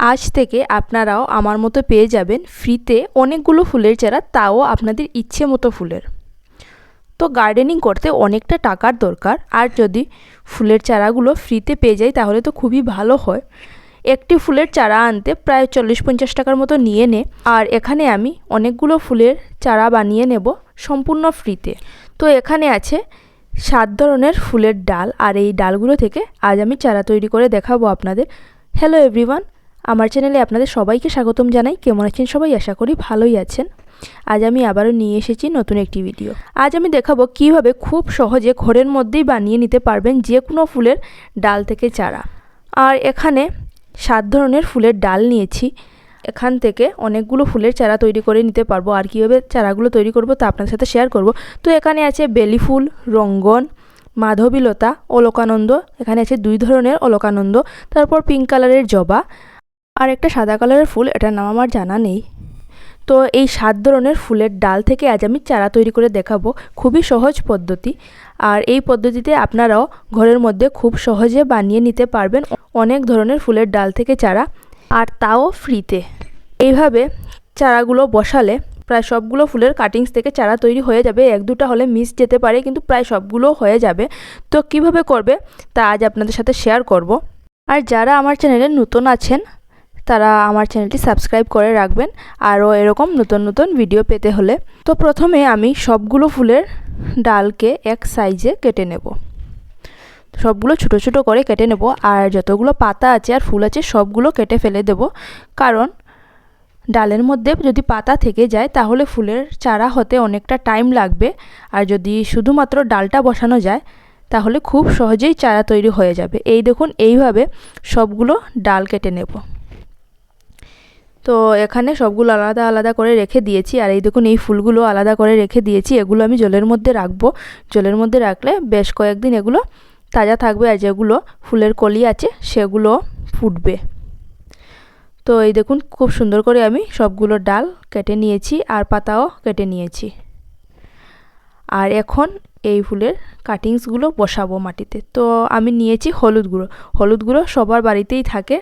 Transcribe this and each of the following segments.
আজ থেকে আপনারাও আমার মতো পেয়ে যাবেন ফ্রিতে অনেকগুলো ফুলের চারা, তাও আপনাদের ইচ্ছে মতো ফুলের। তো গার্ডেনিং করতে অনেকটা টাকার দরকার, আর যদি ফুলের চারাগুলো ফ্রিতে পেয়ে যাই তাহলে তো খুবই ভালো হয়। একটি ফুলের চারা আনতে প্রায় চল্লিশ পঞ্চাশ টাকার মতো নিয়ে নে, আর এখানে আমি অনেকগুলো ফুলের চারা বানিয়ে নেব সম্পূর্ণ ফ্রিতে। তো এখানে আছে সাত ধরনের ফুলের ডাল, আর এই ডালগুলো থেকে আজ আমি চারা তৈরি করে দেখাবো আপনাদের। হ্যালো এভরিওয়ান আমার চ্যানেলে আপনাদের সবাইকে স্বাগতম জানাই। কেমন আছেন সবাই? আশা করি ভালোই আছেন। আজ আমি আবারও নিয়ে এসেছি নতুন একটি ভিডিও। আজ আমি দেখাবো কীভাবে খুব সহজে ঘরের মধ্যেই বানিয়ে নিতে পারবেন যে কোনো ফুলের ডাল থেকে চারা। আর এখানে সাত ধরনের ফুলের ডাল নিয়েছি। এখান থেকে অনেকগুলো ফুলের চারা তৈরি করে নিতে পারব। আর কীভাবে চারাগুলো তৈরি করব তা আপনার সাথে শেয়ার করব। তো এখানে আছে বেলি ফুল, রঙ্গন, মাধবীলতা, অলকানন্দ। এখানে আছে দুই ধরনের অলকানন্দ। তারপর পিঙ্ক কালারের জবা। আর একটা সাদা কালারের ফুল, এটার নাম আমার জানা নেই। তো এই সাত ধরনের ফুলের ডাল থেকে আজ আমি চারা তৈরি করে দেখাবো। খুবই সহজ পদ্ধতি। আর এই পদ্ধতিতে আপনারাও ঘরের মধ্যে খুব সহজে বানিয়ে নিতে পারবেন অনেক ধরনের ফুলের ডাল থেকে চারা। আর তাও ফ্রিতে। এইভাবে চারাগুলো বসালে প্রায় সবগুলো ফুলের কাটিংস থেকে চারা তৈরি হয়ে যাবে। এক দুটা হলে মিস যেতে পারে, কিন্তু প্রায় সবগুলো হয়ে যাবে। তো কীভাবে করবে তা আজ আপনাদের সাথে শেয়ার করব। আর যারা আমার চ্যানেলে নতুন আছেন তারা আমার চ্যানেলটি সাবস্ক্রাইব করে রাখবেন আরও এরকম নতুন নতুন ভিডিও পেতে হলে। তো প্রথমে আমি সবগুলো ফুলের ডালকে এক সাইজে কেটে নেব। সবগুলো ছোটো ছোটো করে কেটে নেব আর যতগুলো পাতা আছে আর ফুল আছে সবগুলো কেটে ফেলে দেব। কারণ ডালের মধ্যে যদি পাতা থেকে যায় তাহলে ফুলের চারা হতে অনেকটা টাইম লাগবে। আর যদি শুধুমাত্র ডালটা বসানো যায় তাহলে খুব সহজেই চারা তৈরি হয়ে যাবে। এই দেখুন, এইভাবে সবগুলো ডাল কেটে নেব। তো এখানে সবগুলো আলাদা আলাদা করে রেখে দিয়েছি। আর এই দেখুন, এই ফুলগুলো আলাদা করে রেখে দিয়েছি। এগুলো আমি জলের মধ্যে রাখব। জলের মধ্যে রাখলে বেশ কয়েকদিন এগুলো তাজা থাকবে আর যেগুলো ফুলের কলি আছে সেগুলো ফুটবে। তো এই দেখুন, খুব সুন্দর করে আমি সবগুলো ডাল কেটে নিয়েছি আর পাতাও কেটে নিয়েছি। আর এখন এই ফুলের কাটিংসগুলো বসাবো মাটিতে। তো আমি নিয়েছি হলুদ গুঁড়ো। হলুদ গুঁড়ো সবার বাড়িতেই থাকে।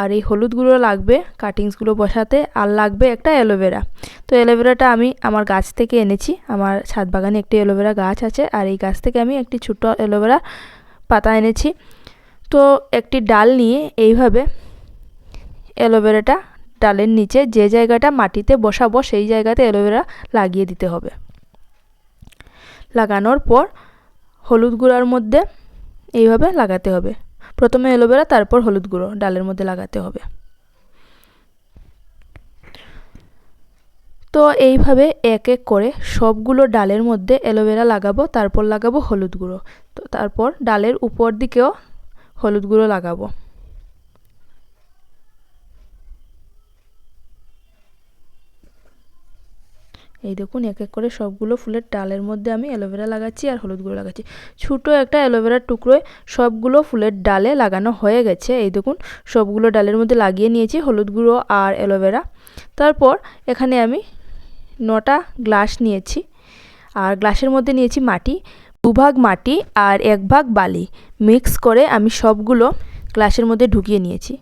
আর এই হলুদ গুঁড়ো লাগবে কাটিংসগুলো বসাতে, আর লাগবে একটা অ্যালোভেরা তো অ্যালোভেরাটা আমি আমার গাছ থেকে এনেছি, আমার ছাদ বাগানে একটি অ্যালোভেরা গাছ আছে, আর এই গাছ থেকে আমি একটি ছোটো অ্যালোভেরা পাতা এনেছি। তো একটি ডাল নিয়ে এইভাবে অ্যালোভেরাটা ডালের নিচে যে জায়গাটা মাটিতে বসাবো, সেই জায়গাতে অ্যালোভেরা লাগিয়ে দিতে হবে। লাগানোর পর হলুদ গুঁড়ার মধ্যে এইভাবে লাগাতে হবে। প্রথমে এলোভেরা, তারপর হলুদ গুঁড়ো, ডালের মধ্যে লাগাতে হবে। তো এইভাবে এক এক করে সবগুলো ডালের মধ্যে অ্যালোভেরা লাগাবো, তারপর লাগাবো হলুদ গুঁড়ো। তো তারপর ডালের উপর দিকেও হলুদ গুঁড়ো লাগাবো। এই দেখুন, এক এক করে সবগুলো ফুলের ডালের মধ্যে আমি অ্যালোভেরা লাগাচ্ছি আর হলুদ গুঁড়ো লাগাচ্ছি। ছোটো একটা অ্যালোভেরার টুকরোয় সবগুলো ফুলের ডালে লাগানো হয়ে গেছে। এই দেখুন, সবগুলো ডালের মধ্যে লাগিয়ে নিয়েছি হলুদ গুঁড়ো আর অ্যালোভেরা। তারপর এখানে আমি নটা গ্লাস নিয়েছি আর গ্লাসের মধ্যে নিয়েছি মাটি, দুভাগ মাটি আর এক ভাগ বালি। মিক্স করে আমি সবগুলো গ্লাসের মধ্যে ঢুকিয়ে নিয়েছি।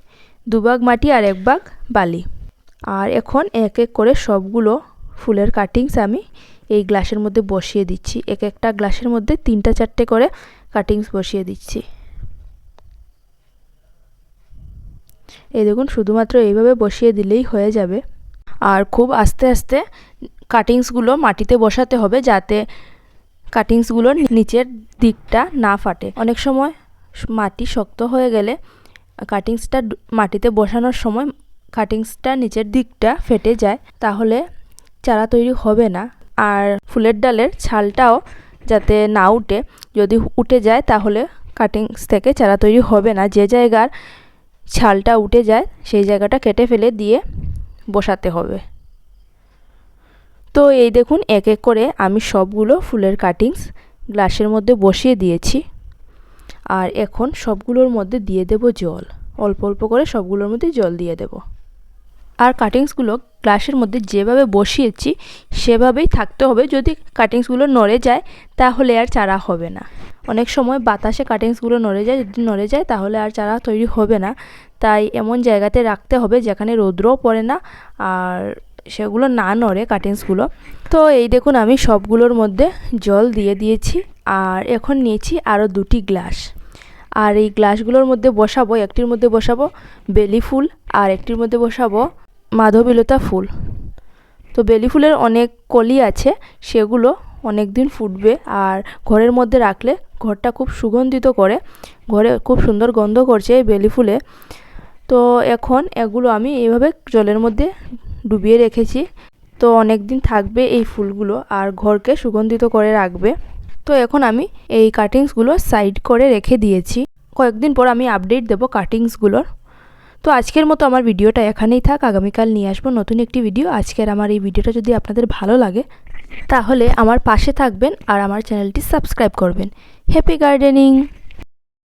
দুভাগ মাটি আর এক ভাগ বালি। আর এখন এক এক করে সবগুলো ফুলের কাটিংস আমি এই গ্লাসের মধ্যে বসিয়ে দিচ্ছি। এক একটা গ্লাসের মধ্যে তিনটা চারটে করে কাটিংস বসিয়ে দিচ্ছি। এই দেখুন, শুধুমাত্র এইভাবে বসিয়ে দিলেই হয়ে যাবে। আর খুব আস্তে আস্তে কাটিংসগুলো মাটিতে বসাতে হবে যাতে কাটিংসগুলোর নিচের দিকটা না ফাটে। অনেক সময় মাটি শক্ত হয়ে গেলে কাটিংসটা মাটিতে বসানোর সময় কাটিংসটা নিচের দিকটা ফেটে যায়। তাহলে চারা তৈরি হবে না। আর ফুলের ডালের ছালটাও যাতে না উঠে, যদি উঠে যায় তাহলে কাটিংস থেকে চারা তৈরি হবে না। যে জায়গার ছালটা উঠে যায়, সেই জায়গাটা কেটে ফেলে দিয়ে বসাতে হবে। তো এই দেখুন, এক এক করে আমি সবগুলো ফুলের কাটিংস গ্লাসের মধ্যে বসিয়ে দিয়েছি। আর এখন সবগুলোর মধ্যে দিয়ে দেব জল। অল্প অল্প করে সবগুলোর মধ্যে জল দিয়ে দেব। আর কাটিংসগুলো গ্লাসের মধ্যে যেভাবে বসিয়েছি, সেভাবেই থাকতে হবে। যদি কাটিংসগুলো নড়ে যায়, তাহলে আর চারা হবে না। অনেক সময় বাতাসে কাটিংসগুলো নড়ে যায়, যদি নড়ে যায়, তাহলে আর চারা তৈরি হবে না। তাই এমন জায়গাতে রাখতে হবে যেখানে রৌদ্রও পড়ে না, আর সেগুলো না নড়ে কাটিংসগুলো তো এই দেখুন, আমি সবগুলোর মধ্যে জল দিয়ে দিয়েছি, আর এখন নিয়েছি আরও দুটি গ্লাস আর এই গ্লাসগুলোর মধ্যে বসাবো, একটির মধ্যে বসাবো বেলি ফুল, আর একটির মধ্যে বসাবো মাধবীলতা ফুল। তো বেলি ফুলের অনেক কলি আছে, সেগুলো অনেক দিন ফুটবে আর ঘরের মধ্যে রাখলে ঘরটা খুব সুগন্ধিত করে, ঘরে খুব সুন্দর গন্ধ করছে এই বেলি ফুলে। তো এখন এগুলো আমি এইভাবে জলের মধ্যে ডুবিয়ে রেখেছি। তো অনেক দিন থাকবে এই ফুলগুলো আর ঘরকে সুগন্ধিত করে রাখবে। তো এখন আমি এই কাটিংসগুলো সাইড করে রেখে দিয়েছি। কয়েকদিন পর আমি আপডেট দেবো কাটিংসগুলোর তো আজকের মতো আমার ভিডিওটা এখানেই থাক। আগামীকাল নিয়ে আসব নতুন একটি ভিডিও। আজকের আমার এই ভিডিওটা যদি আপনাদের ভালো লাগে, তাহলে আমার পাশে থাকবেন আর আমার চ্যানেলটি সাবস্ক্রাইব করবেন। Happy gardening